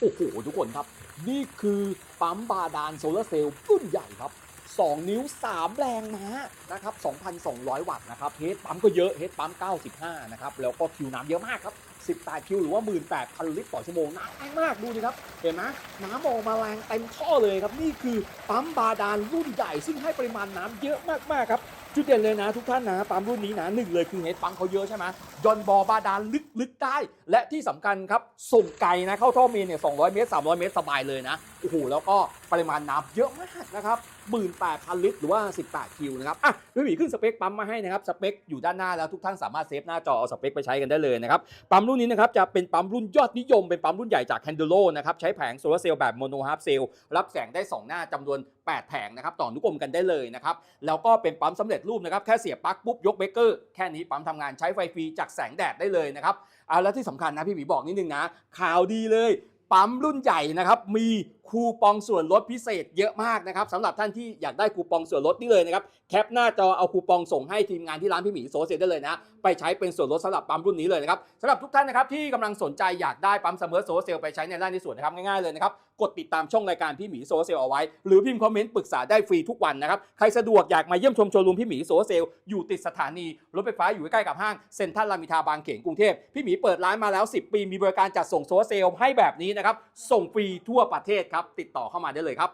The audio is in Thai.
โอ้โหทุกคนครับ นี่คือปั๊มบาดาลโซลาร์เซลล์รุ่นใหญ่ครับ 2 นิ้ว 3 แรงม้านะครับ 2,200 วัตต์นะครับ เฮดปั๊มก็เยอะ เฮดปั๊ม 95 นะครับ แล้วก็คิวน้ำเยอะมากครับ 18 คิวหรือว่า 18,000 ลิตรต่อชั่วโมงน้ำแรงมากดูดิครับ เห็นไหมน้ำออกมาแรงเต็มท่อเลยครับ นี่คือปั๊มบาดาลรุ่นใหญ่ซึ่งให้ปริมาณน้ำเยอะมากๆครับจุดเด่นเลยนะทุกท่านนะปั๊มรุ่นนี้นะหนึ่งเลยคือเฮดปั๊มเขาเยอะใช่ไหมย่อนบอบาดาลลึกๆได้ และที่สำคัญครับส่งไกลนะเข้าท่อเมนเนี่ย200 เมตร 300 เมตรสบายเลยนะโอ้โหแล้วก็ ปริมาณน้ำเยอะมากนะครับ18,000 ลิตรหรือว่า 18 คิวนะครับอะพี่หมีขึ้นสเปคปั๊มมาให้นะครับ สเปคอยู่ด้านหน้าแล้วทุกท่านสามารถเซฟหน้าจอเอาสเปคไปใช้กันได้เลยนะครับ ปั๊มรุ่นนี้นะครับจะเป็นปั๊มรุ่นยอดนิยม เป็นปั๊มรุ่นใหญ่จาก h a n d โ o นะครับ ใช้แผงโซลาร์เซลล์แบบโมโนฮาร์ฟเซลล์รับแสงได้ 2 หน้าจำนวน 8 แผงนะครับ ต่อนุกรมกันได้เลยนะครับ แล้วก็เป็นปั๊มสำเร็จรูปนะครับ แค่เสียบปลั๊กปุ๊บยกเบรกเกอร์ แค่นี้ปั๊มทำงานใช้ไฟฟรีจากแสงแดดได้เลยนะครับอ่าแล้วที่สำคัญนะพี่หมีบอกนิดนึงนะข่าวดีเลยปั๊มรุ่นใหญ่นะครับมี คูปองส่วนลดพิเศษเยอะมากนะครับสำหรับท่านที่อยากได้คูปองส่วนลดนี่เลยนะครับแคปหน้าจอเอาคูปองส่งให้ทีมงานที่ร้านพี่หมีโซเซได้เลยนะไปใช้เป็นส่วนลดสำหรับปั๊มรุ่นนี้เลยนะครับสำหรับทุกท่านนะครับที่กำลังสนใจอยากได้ปั๊มเสมอโซเซลไปใช้ในร้านในส่วนนะครับง่ายๆเลยนะครับกดติดตามช่องรายการพี่หมีโซเซลเอาไว้ หรือพิมพ์คอมเมนต์ปรึกษาได้ฟรีทุกวันนะครับใครสะดวกอยากมาเยี่ยมชมโชว์รูมพี่หมีโซเซลอยู่ติดสถานีรถไฟฟ้าอยู่ใกล้ๆกับห้างเซ็นทรัลลามิทาบางเขนกรุงเทพพี่หมีเปิดร้านมาแล้ว 10 ปีมีบริการจัดส่งโซเซลให้แบบนี้นะครับส่งฟรีทั่วประเทศครับ ติดต่อเข้ามาได้เลยครับ